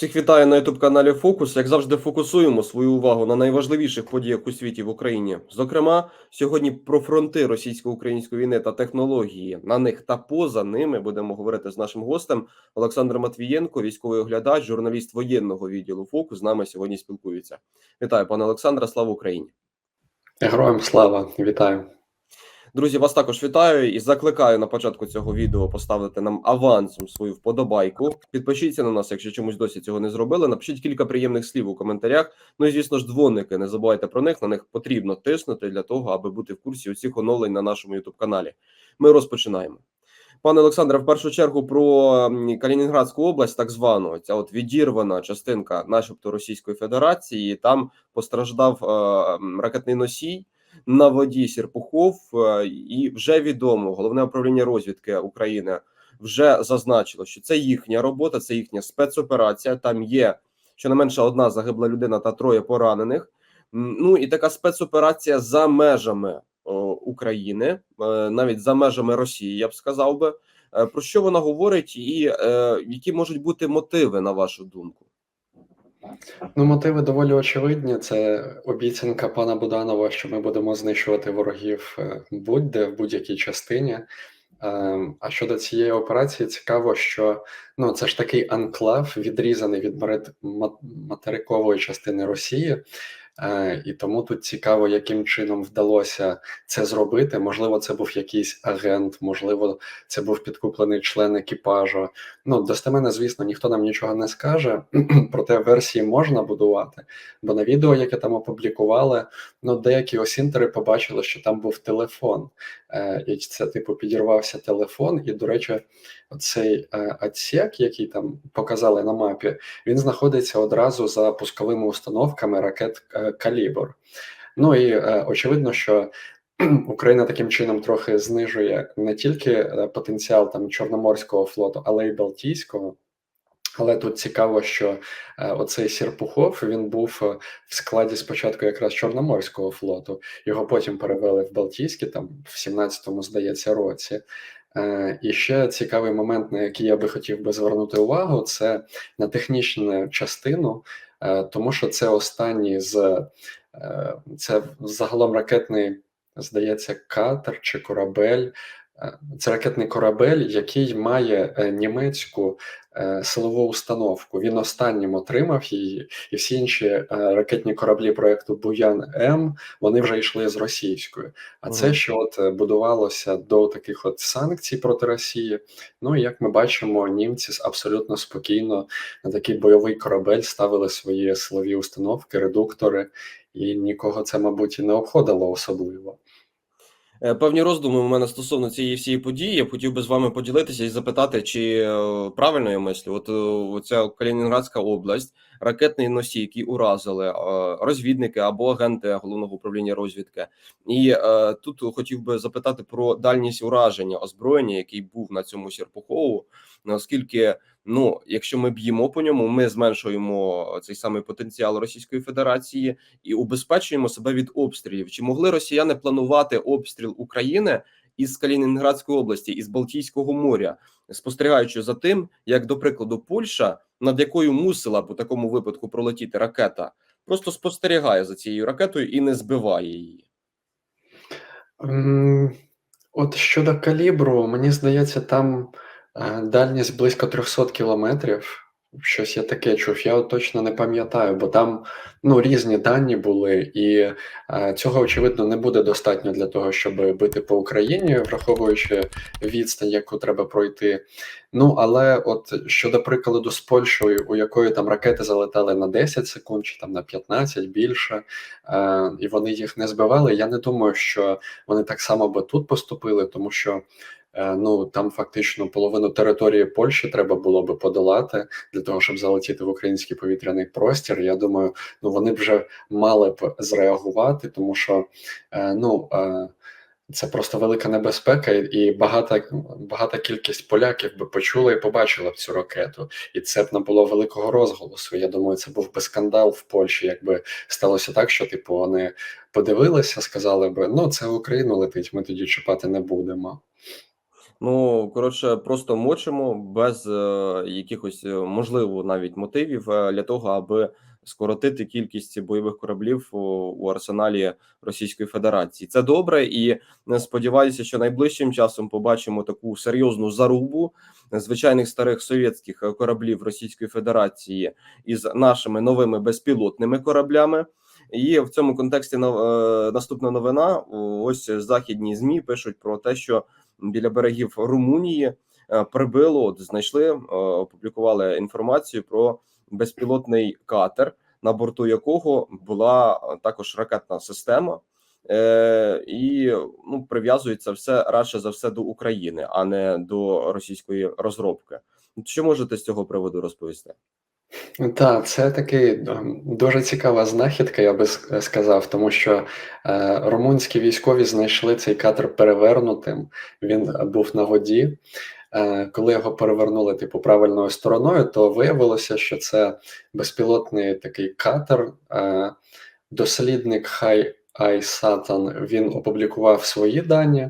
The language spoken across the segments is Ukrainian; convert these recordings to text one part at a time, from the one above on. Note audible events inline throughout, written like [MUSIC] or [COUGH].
Всіх вітаю на youtube каналі Фокус. Як завжди, фокусуємо свою увагу на найважливіших подіях у світі в Україні. Зокрема, сьогодні про фронти російсько-української війни та технології на них та поза ними будемо говорити з нашим гостем Олександр Матвієнко, військовий оглядач, журналіст воєнного відділу Фокус. З нами сьогодні спілкується. Вітаю, пане Олександре. Слава Україні! Героям слава, вітаю. Друзі, вас також вітаю і закликаю на початку цього відео поставити нам авансом свою вподобайку. Підпишіться на нас, якщо чомусь досі цього не зробили. Напишіть кілька приємних слів у коментарях. Ну і звісно ж, дзвоники. Не забувайте про них. На них потрібно тиснути для того, аби бути в курсі усіх оновлень на нашому youtube каналі. Ми розпочинаємо. Пане Олександре, в першу чергу про Калінінградську область, так звану, ця от відірвана частинка, начебто Російської Федерації. Там постраждав е, ракетний носій на воді Сірпухов, е, і вже відомо головне управління розвідки України вже зазначило, що це їхня робота, це їхня спецоперація. Там є щонайменше одна загибла людина та троє поранених. Ну і така спецоперація за межами України, е, навіть за межами Росії, я б сказав би. Е, Про що вона говорить, і які можуть бути мотиви, на вашу думку? Ну, мотиви доволі очевидні. Це обіцянка пана Буданова, що ми будемо знищувати ворогів е, будь-де в будь-якій частині. Ем, А щодо цієї операції, цікаво, що ну це ж такий анклав, відрізаний від материкової частини Росії. Е, І тому тут цікаво, яким чином вдалося це зробити. Можливо, це був якийсь агент, можливо, це був підкуплений член екіпажу. Ну, достеменно, звісно, ніхто нам нічого не скаже, [CLEARS THROAT] проте версії можна будувати. Бо на відео, яке там опублікували, ну деякі осінтери побачили, що там був телефон. Е, і це, типу, підірвався телефон. І, до речі, оцей е, отсек, який там показали на мапі, він знаходиться одразу за пусковими установками ракет Калібр. Ну і е, очевидно, що [CLEARS THROAT] Україна таким чином трохи знижує не тільки е, потенціал там Чорноморського флоту, але й Балтійського. Але тут цікаво, що е, оцей Сірпухов він був е, в складі спочатку якраз Чорноморського флоту. Його потім перевели в Балтійський, там в 17-му, здається, році. Е, і ще цікавий момент, на який я би хотів би звернути увагу, це на технічну частину, е, тому що це останній з е, це загалом ракетний, здається, катер чи корабель. Е, Це ракетний корабель, який має е, німецьку е, силову установку. Він останнім отримав її, і всі інші ракетні кораблі проекту Буян М вони вже йшли з російською. А це що от будувалося до таких от санкцій проти Росії. Ну і як ми бачимо, німці абсолютно спокійно на такий бойовий корабель ставили свої силові установки, редуктори, і нікого це, мабуть, і не обходило особливо. Е, Певні роздуми у мене стосовно цієї всієї події. Я хотів би з вами поділитися і запитати, чи е, правильно я мислю? От ця Калінінградська область, ракетний носій, який уразили е, розвідники або агенти головного управління розвідки. І е, тут хотів би запитати про дальність ураження озброєння, який був на цьому Сірпухову. Наскільки, ну, якщо ми б'ємо по ньому, ми зменшуємо цей самий потенціал Російської Федерації і убезпечуємо себе від обстрілів. Чи могли росіяни планувати обстріл України із Калінінградської області, із Балтійського моря, спостерігаючи за тим, як, до прикладу, Польща, над якою мусила б у такому випадку пролетіти ракета, просто спостерігає за цією ракетою і не збиває її? От щодо калібру, мені здається, там е, дальність близько 300 кілометрів. Щось я таке чув. Я точно не пам'ятаю, бо там ну, різні дані були, і е, цього, очевидно, не буде достатньо для того, щоб бити по Україні, враховуючи відстань, яку треба пройти. Ну, але от щодо прикладу з Польщею, у якої там ракети залетали на 10 секунд, чи там на 15 більше, е, і вони їх не збивали, я не думаю, що вони так само би тут поступили, тому що ну там фактично половину території Польщі треба було би подолати для того, щоб залетіти в український повітряний простір. Я думаю, ну вони вже мали б зреагувати, тому що е, ну. Е, це просто велика небезпека, і- багата, багата кількість поляків би почула і побачила б цю ракету, і це б не було великого розголосу. Я думаю, це був би скандал в Польщі, якби сталося так, що типу вони подивилися, сказали би: ну це Україну летить, ми тоді чіпати не будемо. Ну, коротше, просто мочимо без е, якихось, е, можливо, навіть мотивів е, для того, аби скоротити кількість бойових кораблів у, арсеналі Російської Федерації. Це добре, і сподіваюся, що найближчим часом побачимо таку серйозну зарубу звичайних старих совєтських кораблів Російської Федерації із нашими новими безпілотними кораблями. І в цьому контексті наступна новина. Ось західні змі пишуть про те, що біля берегів Румунії е, прибило, от знайшли, е, опублікували інформацію про безпілотний катер, на борту якого була е, також ракетна система. Е, і ну прив'язується все радше за все до України, а не до російської розробки. Що можете з цього приводу розповісти? Так, це такий ем, дуже цікава знахідка, я би с- сказав, тому що е, румунські військові знайшли цей катер перевернутим. Він був на воді. Е, коли його перевернули типу правильною стороною, то виявилося, що це безпілотний такий катер. Е, дослідник Хай Ай Сатан він опублікував свої дані.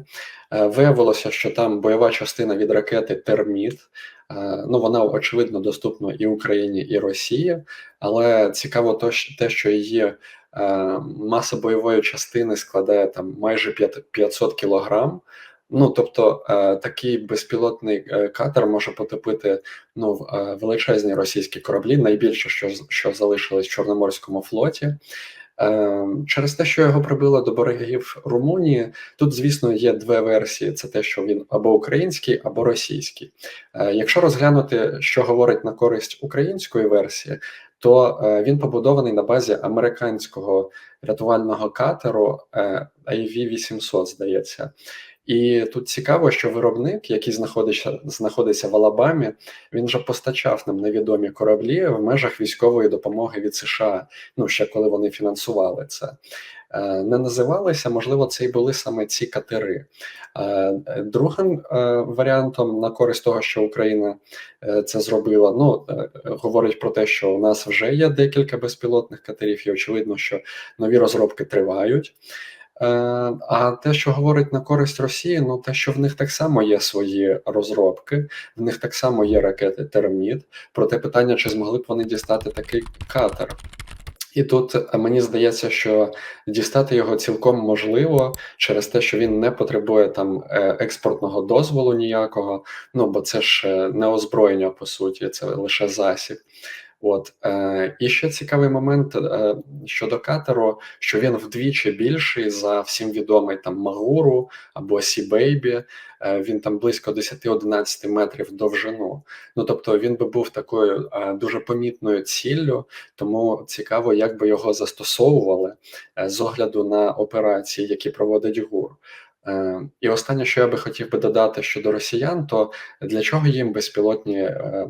Е, виявилося, що там бойова частина від ракети Терміт. Е, Ну, вона очевидно доступна і Україні, і Росії, але цікаво те, що її е, маса бойової частини складає там майже 5 500 кілограм. Ну, тобто, е, такий безпілотний катер може потопити ну, величезні російські кораблі, найбільше, що, що залишилось в Чорноморському флоті. Е, Через те, що його прибило до берегів Румунії, тут, звісно, є дві версії: це те, що він або український, або російський. Е, Якщо розглянути, що говорить на користь української версії, то е, він побудований на базі американського рятувального катеру е, AV-800, здається. І тут цікаво, що виробник, який знаходиться, знаходиться в Алабамі, він вже постачав нам невідомі кораблі в межах військової допомоги від США. Ну ще коли вони фінансували це. Е, Не називалися, можливо, це і були саме ці катери. Е, Другим е, варіантом на користь того, що Україна це зробила, ну говорить про те, що у нас вже є декілька безпілотних катерів, і очевидно, що нові розробки тривають. Е, А те, що говорить на користь Росії, ну те, що в них так само є свої розробки, в них так само є ракети Терміт. Проте питання, чи змогли б вони дістати такий катер. І тут е, мені здається, що дістати його цілком можливо через те, що він не потребує там е, експортного дозволу ніякого. Ну бо це ж не озброєння по суті, це лише засіб. От е, і ще цікавий момент е, щодо катеру, що він вдвічі більший за всім відомий там Магуру або Сі Бейбі. Е, він там близько 10-11 метрів довжину. Ну тобто він би був такою е, дуже помітною ціллю, тому цікаво, як би його застосовували е, з огляду на операції, які проводить ГУР. Е, І останнє, що я би хотів би додати щодо росіян, то для чого їм безпілотні е,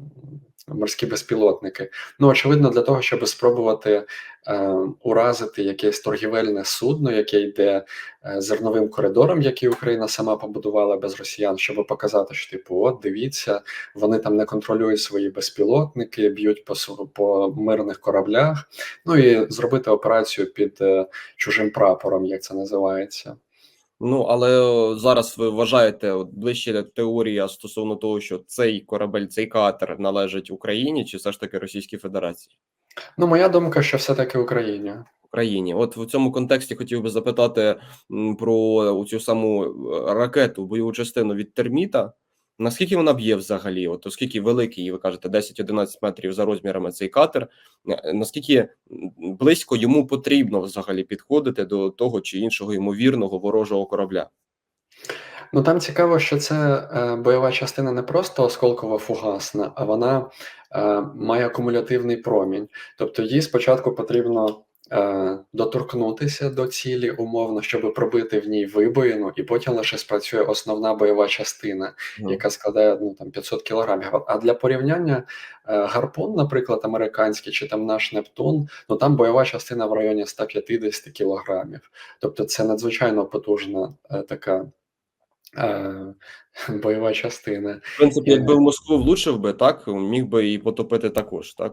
морські безпілотники? Ну, очевидно, для того, щоб спробувати е, уразити якесь торгівельне судно, яке йде е, зерновим коридором, який Україна сама побудувала без росіян, щоб показати, що типу, от дивіться, вони там не контролюють свої безпілотники, б'ють по по мирних кораблях. Ну і зробити операцію під е, чужим прапором, як це називається. Ну але зараз ви вважаєте от, ближче теорія стосовно того, що цей корабель, цей катер належить Україні, чи все ж таки Російській Федерації? Ну, моя думка, що все-таки Україні. Україні. От в цьому контексті хотів би запитати про цю саму е, ракету, бойову частину від терміта. Наскільки вона б'є взагалі? От оскільки великий, ви кажете, 10-11 метрів за розмірами цей катер, е, наскільки близько йому потрібно взагалі підходити до того чи іншого ймовірного ворожого корабля? Ну там цікаво, що це е, бойова частина не просто осколково фугасна, а вона е, має кумулятивний промінь. Тобто їй спочатку потрібно доторкнутися до цілі умовно, щоб пробити в ній вибоїну, і потім лише спрацює основна бойова частина, Мгм. яка складає ну, там 500 кілограмів. А для порівняння е, гарпун, наприклад, американський чи там наш Нептун, ну там бойова частина в районі 150 кілограмів. Тобто це надзвичайно потужна е, така. Е, [LAUGHS] бойова частина. В принципі, Е. якби в Москву влучив би, так міг би і потопити також, так?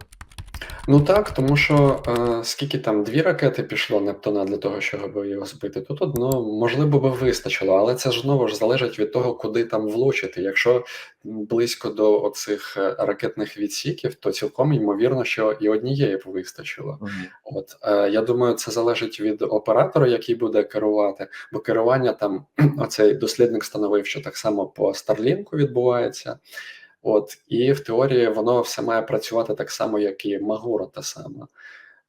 Ну так, тому що е, скільки там дві ракети пішло Нептуна для того, щоб його збити, тут одно можливо би вистачило, але це ж знову ж залежить від того, куди там влучити. Якщо близько до оцих е, ракетних відсіків, то цілком ймовірно, що і однієї б вистачило. От е, я думаю, це залежить від оператора, який буде керувати, бо керування там [CLEARS THROAT] оцей дослідник встановив, що так само по Старлінку відбувається. От, і в теорії воно все має працювати так само, як і Магура та сама.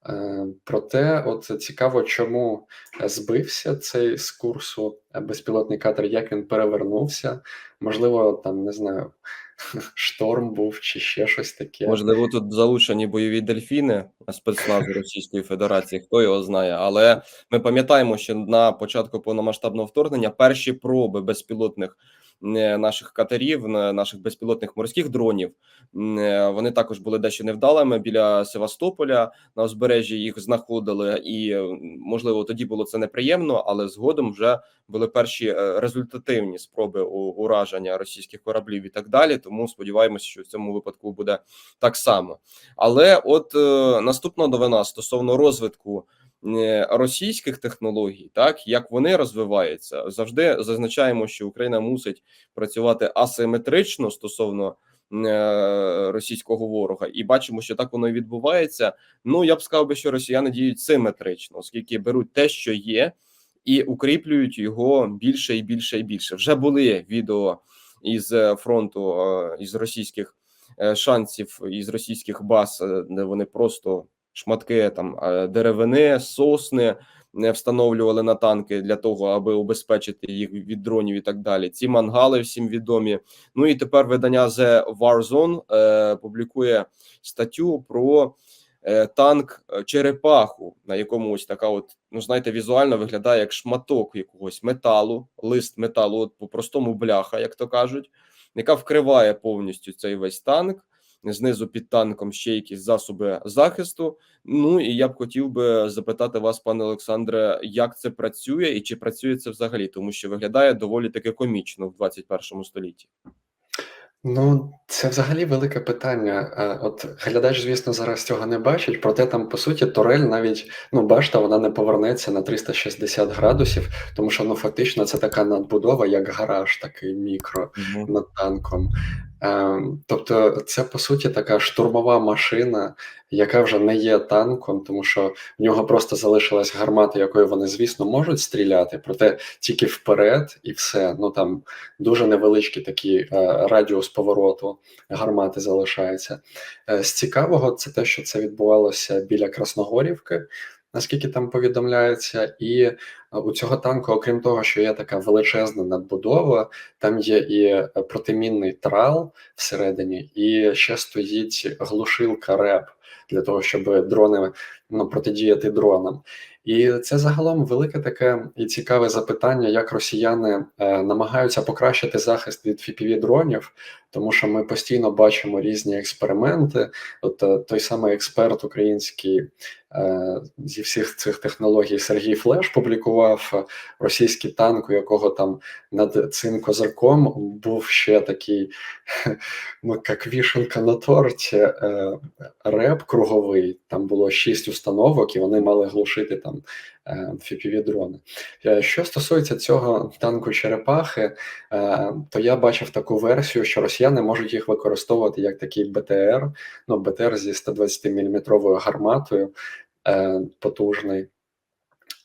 Е, проте, от цікаво, чому збився цей з курсу е, безпілотний катер, як він перевернувся. Можливо, там не знаю, [LAUGHS] шторм був чи ще щось таке. Можливо, тут залучені бойові дельфіни спецназу Російської Федерації, хто його знає. Але ми пам'ятаємо, що на початку повномасштабного вторгнення перші проби безпілотних е, наших катерів, на- наших безпілотних морських дронів, е, вони також були дещо невдалими біля Севастополя на узбережжі їх знаходили, і е, можливо тоді було це неприємно, але згодом вже були перші е, результативні спроби ураження російських кораблів і так далі. Тому сподіваємося, що в цьому випадку буде так само. Але от е, наступна новина стосовно розвитку е, російських технологій, так як вони розвиваються, завжди зазначаємо, що Україна мусить працювати асиметрично стосовно. е, Російського ворога, і бачимо, що так воно і відбувається. Ну я б сказав би, що росіяни діють симетрично, оскільки беруть те, що є, і укріплюють його більше і більше і більше. Вже були відео із е, фронту е, із російських е, шансів, із російських баз, е, де вони просто шматки там е, деревини, сосни не встановлювали на танки для того, аби убезпечити їх від дронів і так далі. Ці мангали всім відомі. Ну і тепер видання The Warzone е, публікує статтю про е, танк е, черепаху, на якому ось така, от ну знаєте, візуально виглядає як шматок якогось металу, лист металу, от по простому бляха, як то кажуть, яка вкриває повністю цей весь танк. Знизу під танком ще якісь засоби захисту. Ну і я б хотів би запитати вас, пане Олександре, як це працює і чи працює це взагалі, тому що виглядає доволі таки комічно в 21 столітті. Ну, це взагалі велике питання. Е, От глядач, звісно, зараз цього не бачить, проте там, по суті, турель навіть, ну, башта, вона не повернеться на 360 градусів, тому що ну фактично це така надбудова, як гараж, такий мікро над танком. Ем, Тобто, це по суті така штурмова машина, яка вже не є танком, тому що в нього просто залишилась гармата, якою вони, звісно, можуть стріляти, проте тільки вперед і все. Ну там дуже невеличкий такий е, радіус повороту гармати залишається. Е, з цікавого, це те, що це відбувалося біля Красногорівки. Наскільки там повідомляється, і е, у цього танку, окрім того, що є така величезна надбудова, там є і протимінний трал всередині, і ще стоїть глушилка РЕП для того, щоб дрони ну, протидіяти дронам. І це загалом велике таке і цікаве запитання, як росіяни е, намагаються покращити захист від fpv дронів, тому що ми постійно бачимо різні експерименти. От е, той самий експерт український е, зі всіх цих технологій Сергій Флеш публікував е, російський танк, у якого там над цим козирком був ще такий, [LAUGHS] ну як вішенка на торті, реп круговий. Там було шість установок, і вони мали глушити там fpv дрони. Е, Що стосується цього танку черепахи, е, то я бачив таку версію, що росіяни можуть їх використовувати як такий БТР, ну БТР зі 120 мм гарматою е, потужний.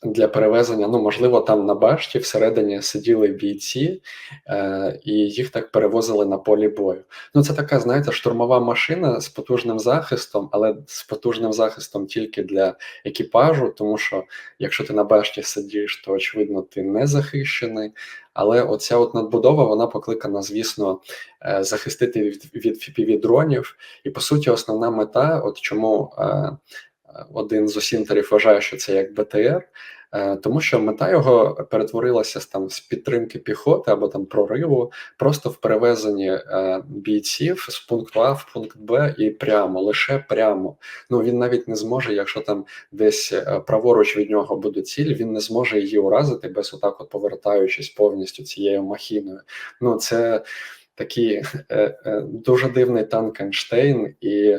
Для перевезення, ну можливо, там на башті всередині сиділи бійці, е, і їх так перевозили на полі бою. Ну, це така, знаєте, штурмова машина з потужним захистом, але з потужним захистом тільки для екіпажу, тому що якщо ти на башті сидиш, то очевидно ти не захищений. Але оця от надбудова вона покликана, звісно, е, захистити від, від fpv дронів. І по суті, основна мета, от чому е, один з осінтерів вважає, що це як БТР. Е, Тому що мета його перетворилася там з підтримки піхоти або там прориву, просто в перевезенні е, бійців з пункту А в пункт Б і прямо, лише прямо. Ну він навіть не зможе, якщо там десь е, праворуч від нього буде ціль, він не зможе її уразити без отак, от повертаючись повністю цією махіною. Ну це такий е, е, дуже дивний танк Ейнштейн і.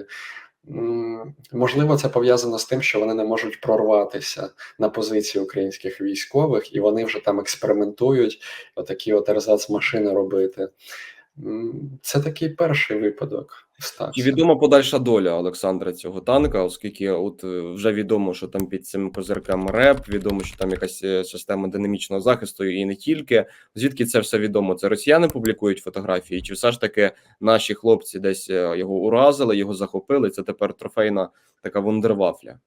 Можливо, це пов'язано з тим, що вони не можуть прорватися на позиції українських військових, і вони вже там експериментують, отакі от ерзац машини робити. Це такий перший випадок. Стався. відома подальша доля Олександра цього танка, оскільки от е, вже відомо, що там під цим козирком РЕП, відомо, що там якась е, система динамічного захисту і не тільки. Звідки це все відомо? Це росіяни публікують фотографії, чи все ж таки наші хлопці десь е, його уразили, його захопили? Це тепер трофейна така вундервафля.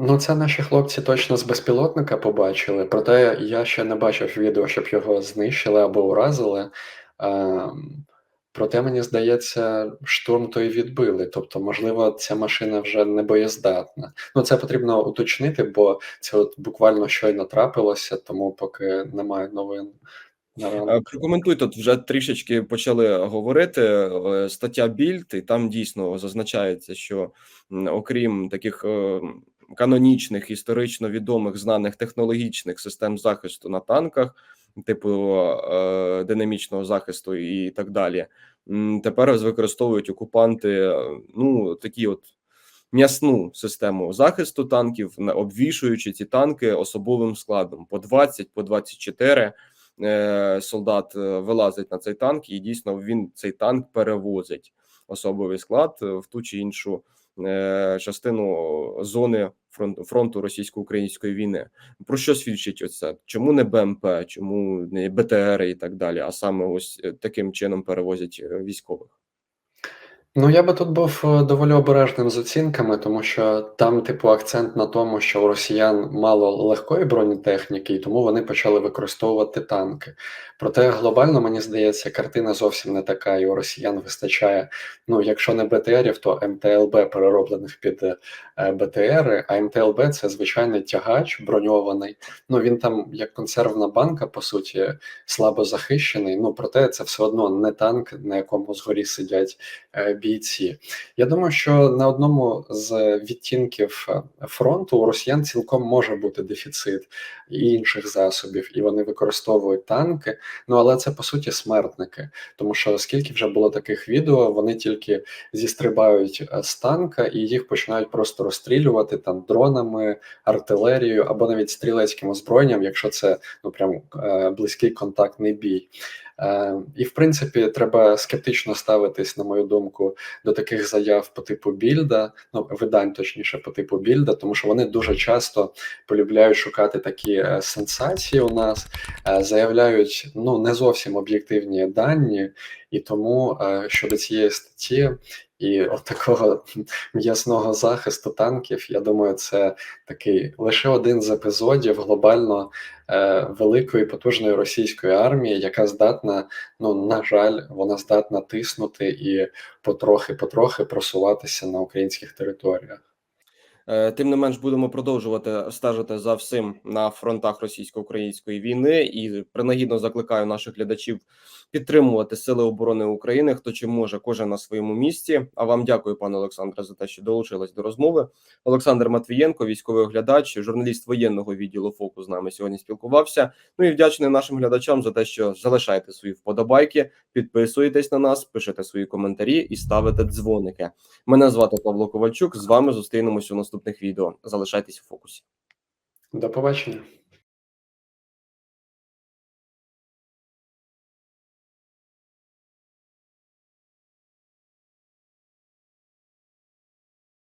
Ну, це наші хлопці точно з безпілотника побачили, проте я ще не бачив відео, щоб його знищили або уразили. Ем, Проте, мені здається, штурм той відбили. Тобто, можливо, ця машина вже не боєздатна. Ну, це потрібно уточнити, бо це от буквально щойно трапилося, тому поки немає новин. Е. Прокоментуй тут вже трішечки почали говорити. е, Стаття Більд, і там дійсно зазначається, що окрім таких е, канонічних, історично відомих, знаних технологічних систем захисту на танках, типу е, динамічного захисту і так далі, тепер використовують окупанти е, ну такі от. М'ясну систему захисту танків, обвішуючи ці танки особовим складом по 20, по 24 е, солдат вилазить на цей танк, і дійсно він цей танк перевозить особовий склад в ту чи іншу частину зони фронту фронту російсько-української війни. Про що свідчить оце? Чому не БМП, чому не БТР і так далі, а саме ось е, таким чином перевозять е, військових? Ну, я би тут був е, доволі обережним з оцінками, тому що там, типу, акцент на тому, що у росіян мало легкої бронетехніки, і тому вони почали використовувати танки. Проте глобально, мені здається, картина зовсім не така, і у росіян вистачає, ну, якщо не БТРів, то МТЛБ перероблених під е, БТРи, а МТЛБ це звичайний тягач броньований. Ну, він там як консервна банка, по суті, слабо захищений. Ну, проте це все одно не танк, на якому згорі сидять е, бійці. Я думаю, що на одному з відтінків е, фронту у росіян цілком може бути дефіцит і інших засобів, і вони використовують танки. Ну але це по суті смертники, тому що скільки вже було таких відео, вони тільки зістрибають е, з танка і їх починають просто розстрілювати там дронами, артилерією або навіть стрілецьким озброєнням, якщо це ну прям е, близький контактний бій. Е, і в принципі, треба скептично ставитись, на мою думку, до таких заяв по типу більда, ну видань точніше по типу більда, тому що вони дуже часто полюбляють шукати такі е, сенсації у нас, е, заявляють ну не зовсім об'єктивні дані, і тому щодо цієї статті і от такого м'ясного захисту танків, я думаю, це такий лише один з епізодів глобально е, великої потужної російської армії, яка здатна, ну на жаль, вона здатна тиснути і потрохи-потрохи просуватися на українських територіях. Е, Тим не менш, будемо продовжувати стежити за всім на фронтах російсько-української війни і принагідно закликаю наших глядачів підтримувати сили оборони України. Хто чи може, кожен на своєму місці. А вам дякую, пане Олександре, за те, що долучились до розмови. Олександр Матвієнко, військовий оглядач, журналіст воєнного відділу ФОКу з нами сьогодні спілкувався. Ну і вдячний нашим глядачам за те, що залишаєте свої вподобайки, підписуєтесь на нас, пишете свої коментарі і ставите дзвоники. Мене звати Павло Ковальчук. З вами зустрінемось у наступних відео. Залишайтесь у фокусі. До побачення.